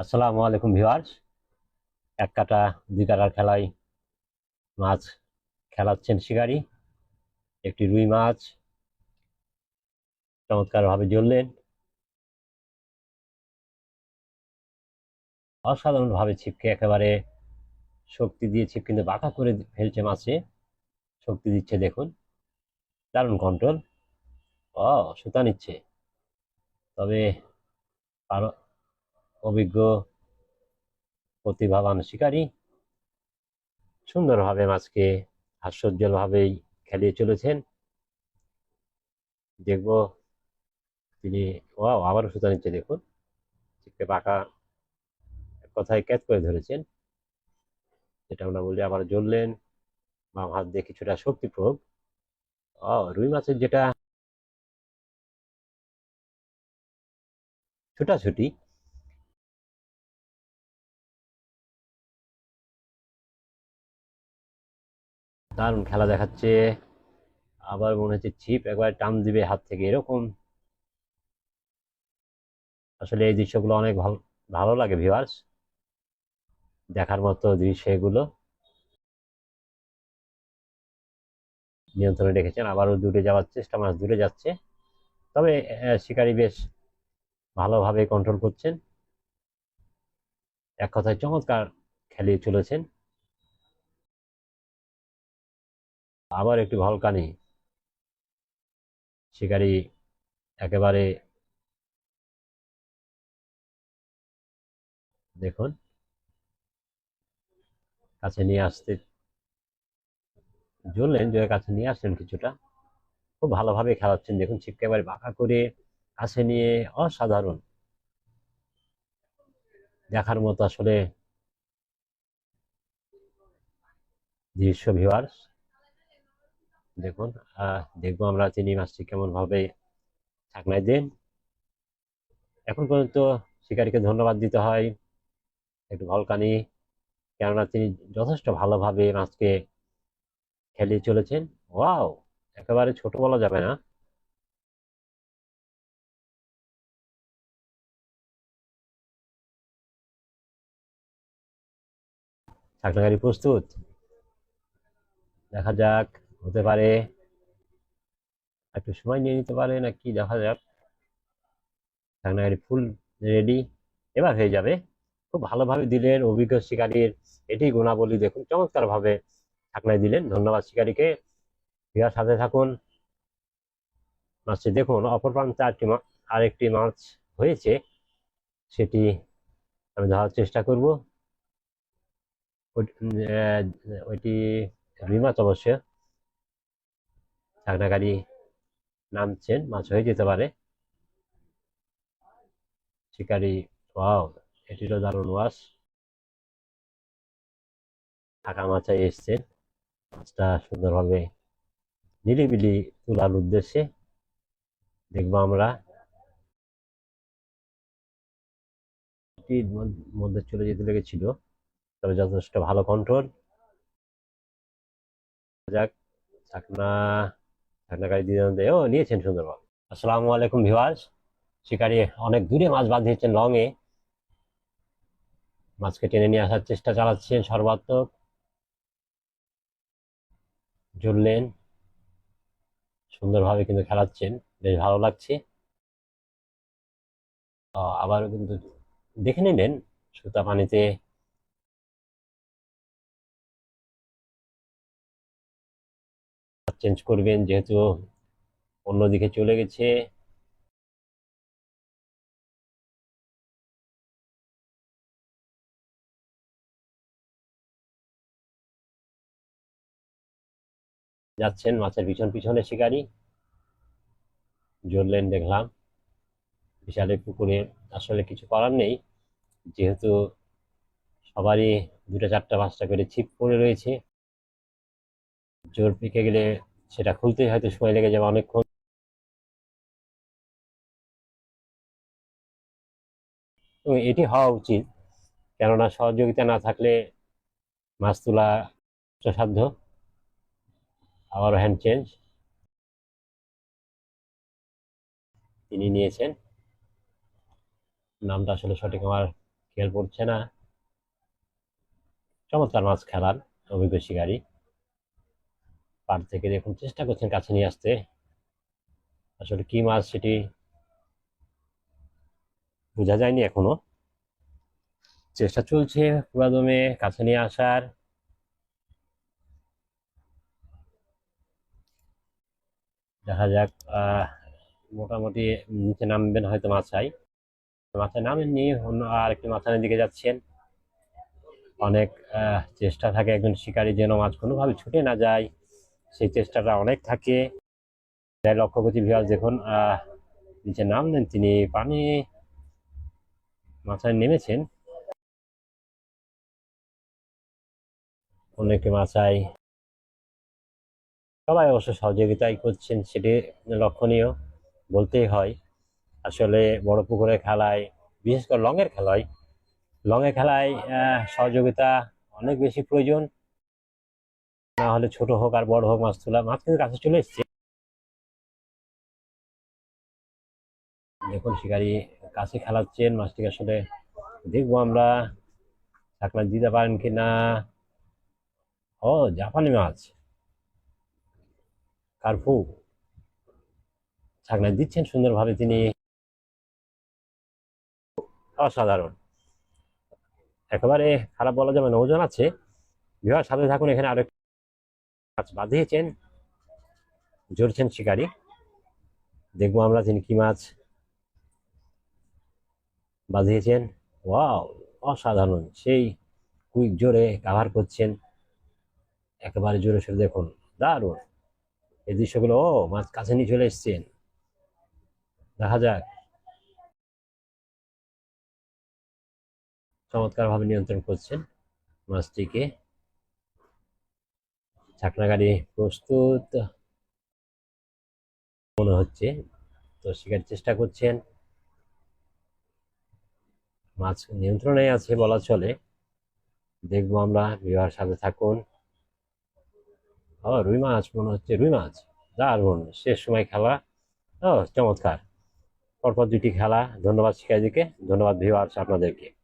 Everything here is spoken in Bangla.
আসসালামু আলাইকুম ভিউয়ার্স। এক কাটা দুই কাটার খেলায় মাছ খেলাচ্ছেন শিকারি। একটি রুই মাছ চমৎকারভাবে জ্বললেন। অসাধারণভাবে ছিপকে একেবারে শক্তি দিয়ে ছিপ কিন্তু বাঁকা করে ফেলছে মাছে। শক্তি দিচ্ছে, দেখুন। দারুণ কন্ট্রোল ও, সুতা নিচ্ছে। তবে অভিজ্ঞ প্রতিভাবান শিকারী সুন্দরভাবে মাছকে হাস্যোজ্জ্বলভাবেই খেলিয়ে চলেছেন। দেখব, তিনি ও আবারও সুতা নিচ্ছে, দেখুন। ছিপকে পাকা কথায় ক্যাচ করে ধরেছেন। যেটা আমরা বলি, আবার জ্বললেন, বাম হাত দিয়ে কিছুটা শক্তি প্রয়োগ। ও রুই মাছের যেটা, ছুটাছুটি। দারুণ খেলা দেখাচ্ছে। আবার মনে হচ্ছে ছিপ একবার টান দিবে হাত থেকে, এরকম। আসলে এই দৃশ্যগুলো অনেক ভালো ভালো লাগে ভিউয়ার্স দেখার মতো দৃশ্য এগুলো নিয়ন্ত্রণে রেখেছেন, আবারও দূরে যাওয়ার চেষ্টা, মাছ দূরে যাচ্ছে। তবে শিকারী বেশ ভালোভাবে কন্ট্রোল করছেন। এক কথায় চমৎকার খেলিয়ে চলেছেন। আবার একটি ভলকানি। শিকারী একেবারে দেখুন। কাছে নিয়ে আসতে জ্বললেন যে কাছে নিয়ে আসলেন কিছুটা। খুব ভালোভাবে খেলাচ্ছেন। দেখুন, ছিপকে একেবারে বাঁকা করে কাছে নিয়ে অসাধারণ। দেখার মতো আসলে দৃশ্য ভিউয়ার্স দেখুন দেখব আমরা চিনি মাছটি কেমন ভাবে ছাকনায় দেন। এখন পর্যন্ত শিকারীকে ধন্যবাদ দিতে হয়। একটু ভলকানি, কেননা তিনি যথেষ্ট ভালোভাবে মাছকে খেলিয়ে চলেছেন। ওয়াও, একেবারে ছোট বলা যাবে না। ছাকনাগাড়ি প্রস্তুত। দেখা যাক। হতে পারে। একটু সময় নিয়ে নিতে পারে নাকি দেখা যাক। ছাকনাগাড়ি ফুল রেডি এবার হয়ে যাবে। খুব ভালোভাবে দিলেন অভিজ্ঞ শিকারীর এটি গুণাবলী দেখুন চমৎকার ভাবে ছাকনায় দিলেন। ধন্যবাদ শিকারীকে। বিহার সাথে থাকুন। মাছটি দেখুন, অপর প্রান্তে আরেকটি আরেকটি মাছ হয়েছে। সেটি আমি ধরার চেষ্টা করব। ওইটি রুই মাছ অবশ্য ছাকনাগাড়ি নামছেন, মাছ হয়ে যেতে পারে। শিকারি, ওয়াও এটিরও দারুণ ওয়াশ। ঢাকা মাছায় এসছেন মাছটা সুন্দরভাবে নিরিবিলি তোলার উদ্দেশ্যে দেখব আমরা। মধ্যে চলে যেতে লেগেছিল, তবে যথেষ্ট ভালো কন্ট্রোল যাক, চাকনা চাকনাকারী দিদান দেয় নিয়েছেন সুন্দরভাবে আসসালামু আলাইকুম ভিউয়ার্স। শিকারি অনেক দূরে মাছ বাঁধিয়েছেন লংয়ে মাছকে টেনে নিয়ে আসার চেষ্টা চালাচ্ছেন সর্বাত্মক। জ্বললেন সুন্দরভাবে কিন্তু খেলাচ্ছেন। বেশ ভালো লাগছে। আহ, আবারও কিন্তু দেখে নিলেন সুতা পানিতে চেঞ্জ করবেন, যেহেতু অন্যদিকে চলে গেছে। যাচ্ছেন মাছের পিছন পিছনে শিকারি। জ্বললেন দেখলাম। বিশাল পুকুরে আসলে কিছু করার নেই, যেহেতু সবারই দুটো চারটা, পাঁচটা করে ছিপ পড়ে রয়েছে। জোর পেকে গেলে সেটা খুলতেই হয়তো সময় লেগে যাবে অনেকক্ষণ। এবং এটি হওয়া উচিত, কেননা সহযোগিতা না থাকলে মাছ তোলা কষ্টসাধ্য আবারও হ্যান্ড চেঞ্জ তিনি নিয়েছেন। নামটা আসলে সঠিক আমার খেয়াল পড়ছে না। চমৎকার মাছ খেলার, অভিজ্ঞ শিকারী। পার থেকে দেখুন, চেষ্টা করছেন কাছে নিয়ে আসতে। আসলে কি মাছ সেটি বোঝা যায়নি এখনও। চেষ্টা চলছে পুরাদমে কাছে নিয়ে আসার। দেখা যাক মোটামুটি নিচে নামবেন হয়তো মাছাই। মাথায় নামেননি, অন্য আর আরেকটি মাথানের দিকে যাচ্ছেন। অনেক চেষ্টা থাকে একজন শিকারী যেন মাছ কোনোভাবে ছুটে না যায়। সেই চেষ্টাটা অনেক থাকে। যাই লক্ষ্য দেখুন আহ, নিচে নামলেন তিনি পানি মাথায় নেমেছেন। অনেকে মাথায় সবাই অবশ্য সহযোগিতাই করছেন সেটি লক্ষণীয় বলতেই হয়। আসলে বড় পুকুরের খেলায় বিশেষ করে লংয়ের খেলায় লংয়ের খেলায় সহযোগিতা অনেক বেশি প্রয়োজন। না হলে ছোট হোক আর বড় হোক মাছ তোলা, মাছ কিন্তু কাছে চলে এসছে। দেখুন শিকারি কাছে খেলাচ্ছেন, মাছটিকে আসলে দেখব আমরা। ছাকনা দিতে পারেন কি না? ও, জাপানি মাছ। কার্পু ছাকনা দিচ্ছেন সুন্দরভাবে তিনি। অসাধারণ। একেবারে খারাপ বলা যাবে না, ওজন আছে। বিবাহ সাথে থাকুন, এখানে আরেক মাছ বাঁধিয়েছেন জড়ছেন শিকারি। দেখব আমরা তিনি কি মাছ বাঁধিয়েছেন ওয়াও, অসাধারণ। সেই কুইক জোরে কাভার করছেন। একেবারে জোরে সরে দেখুন। দারুণ। এই দৃশ্যগুলো, ও, মাছ কাছে নিয়ে চলে এসছেন। দেখা যাক। চমৎকার ভাবে নিয়ন্ত্রণ করছেন মাছটিকে। ছাকনা গাড়ি প্রস্তুত মনে হচ্ছে। তো শিকার চেষ্টা করছেন। মাছ নিয়ন্ত্রণে আছে বলা চলে। দেখব আমরা বিবাহের সাথে থাকুন। ও, রুই মাছ, মনে হচ্ছে রুই মাছ। দারুণ, শেষ সময় খেলা। ও, চমৎকার। পরপর দুটি খেলা। ধন্যবাদ শিকারীদিকে ধন্যবাদ ভিউয়ার্স আপনাদেরকে।